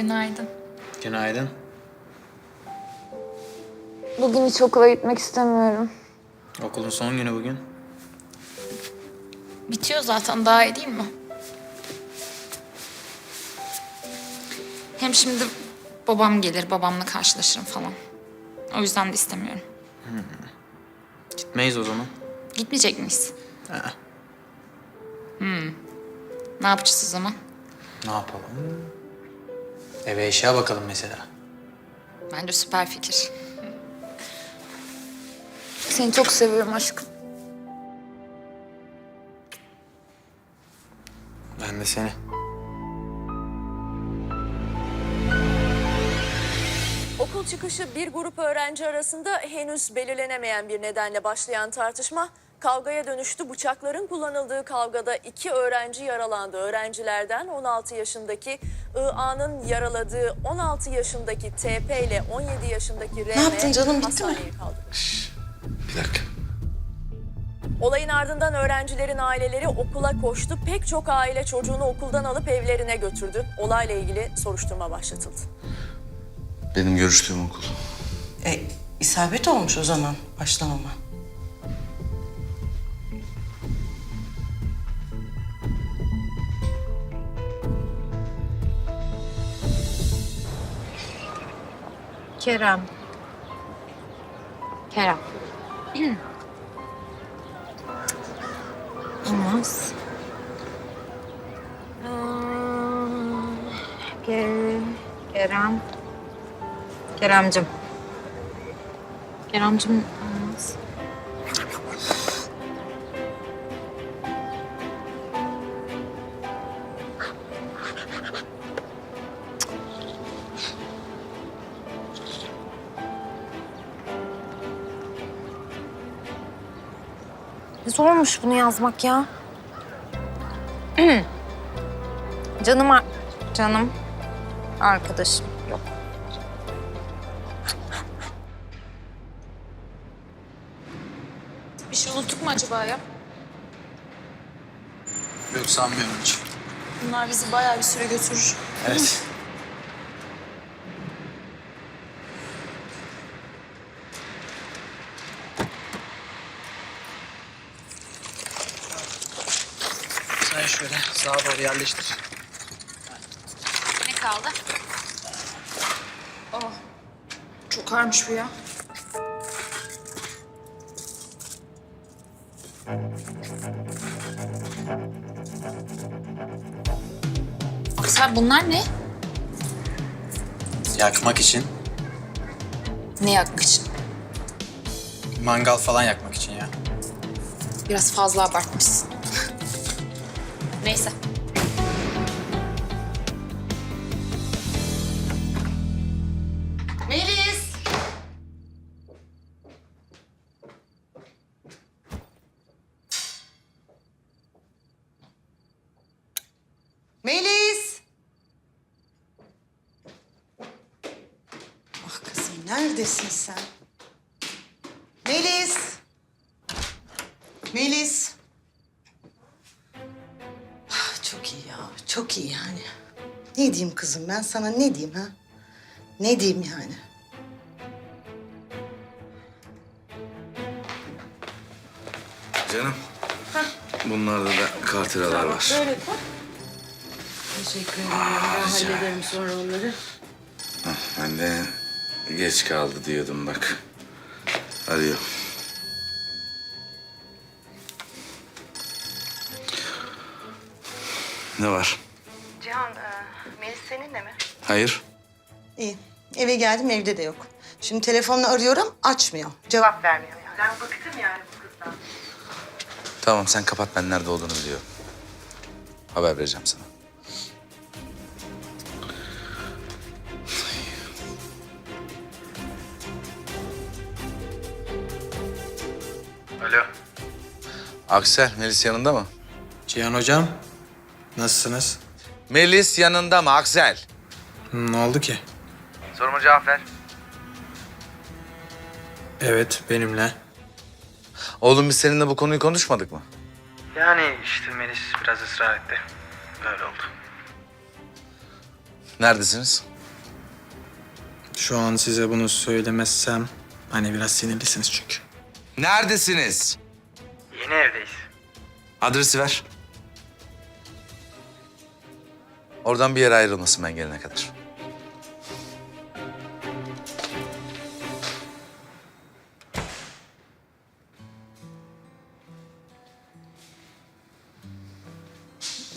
günaydın. Günaydın. Bugün hiç okula gitmek istemiyorum. Okulun son günü bugün. Bitiyor zaten daha iyi değil mi? Hem şimdi babam gelir, babamla karşılaşırım falan. O yüzden de istemiyorum. Gitmeyiz o zaman. Gitmeyecek miyiz? Ha. Ne yapacağız o zaman? Ne yapalım? Eve eşya bakalım mesela. Bence süper fikir. Seni çok seviyorum aşkım. Ben de seni. Okul çıkışı bir grup öğrenci arasında henüz belirlenemeyen bir nedenle başlayan tartışma kavgaya dönüştü. Bıçakların kullanıldığı kavgada iki öğrenci yaralandı. Öğrencilerden 16 yaşındaki IA'nın yaraladığı 16 yaşındaki TP ile 17 yaşındaki RM yaptın canım, bitti mi? kaldırıldı. Bir dakika. Olayın ardından öğrencilerin aileleri okula koştu. Pek çok aile çocuğunu okuldan alıp evlerine götürdü. Olayla ilgili soruşturma başlatıldı. Benim görüştüğüm okul. E, isabet olmuş o zaman başlamama. Kerem. Kerem. Olmaz. Ke- Kerem. Keremcim. Keremcim olmaz. Zormuş bunu yazmak ya. canım ar- canım arkadaşım yok. Bir şey unuttuk mu acaba ya? Yok sanmıyorum hiç. Bunlar bizi bayağı bir süre götürür. Evet. Sen şöyle sağa doğru yerleştir. Ne kaldı? Oh. Çok ağırmış bu ya. Aksel bunlar ne? Yakmak için. Ne yakmak için? Mangal falan yakmak için ya. Biraz fazla abartmışsın. Neyse. Neredesin sen? Melis! Melis! Ah, çok iyi ya, çok iyi yani. Ne diyeyim kızım ben sana ne diyeyim ha? Ne diyeyim yani? Canım. Bunlarda da kartıralar var. Teşekkür ederim. Ben hallederim sonra onları. Hah, ben de geç kaldı diyordum bak. Arıyor. Ne var? Cihan, Melis seninle mi? Hayır. İyi. Eve geldim evde de yok. Şimdi telefonla arıyorum açmıyor. Cevap vermiyor yani. Ben bıktım yani bu kızdan. Tamam sen kapat ben nerede olduğunu biliyorum. Haber vereceğim sana. Alo. Aksel, Melis yanında mı? Cihan hocam. Nasılsınız? Melis yanında mı Aksel? Hı, Ne oldu ki? Soruma cevap ver. Evet benimle. Oğlum biz seninle bu konuyu konuşmadık mı? Yani işte Melis biraz ısrar etti. Böyle oldu. Neredesiniz? Şu an size bunu söylemezsem hani biraz sinirlisiniz çünkü. Neredesiniz? Yeni evdeyiz. Adresi ver. Oradan bir yere ayrılmasın ben gelene kadar.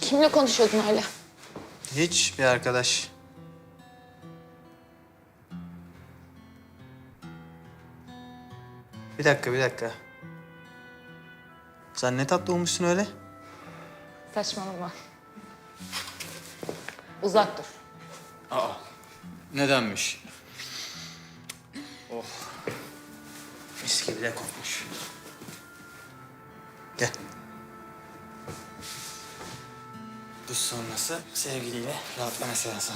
Kimle konuşuyordun öyle? Hiç bir arkadaş. Bir dakika, bir dakika. Sen ne tatlı olmuşsun öyle? Saçmalama. Uzak dur. Nedenmiş? Oh. Mis gibi de kokmuş. Gel. Duş sonrası sevgiliyle rahatlama seansı.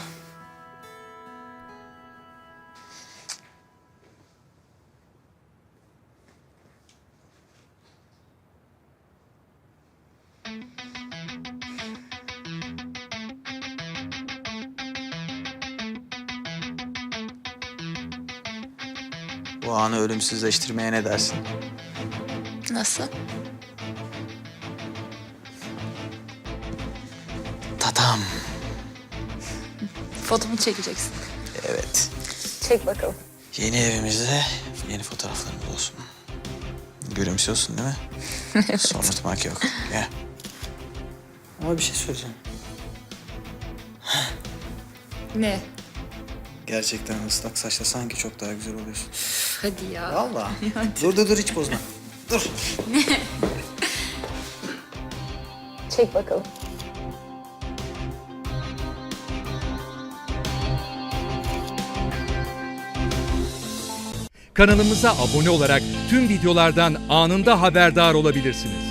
Bu anı ölümsüzleştirmeye ne dersin? Nasıl? Tatam. Foto mu çekeceksin? Evet. Çek bakalım. Yeni evimizde yeni fotoğraflarımız olsun. Gülümsüyorsun değil mi? evet. Somurtmak yok. Gel. Ama bir şey söyleyeceğim. Ne? Gerçekten ıslak saçla sanki çok daha güzel oluyorsun. Hadi ya. Vallahi. dur dur dur hiç bozma. Dur. Çek bakalım. Kanalımıza abone olarak tüm videolardan anında haberdar olabilirsiniz.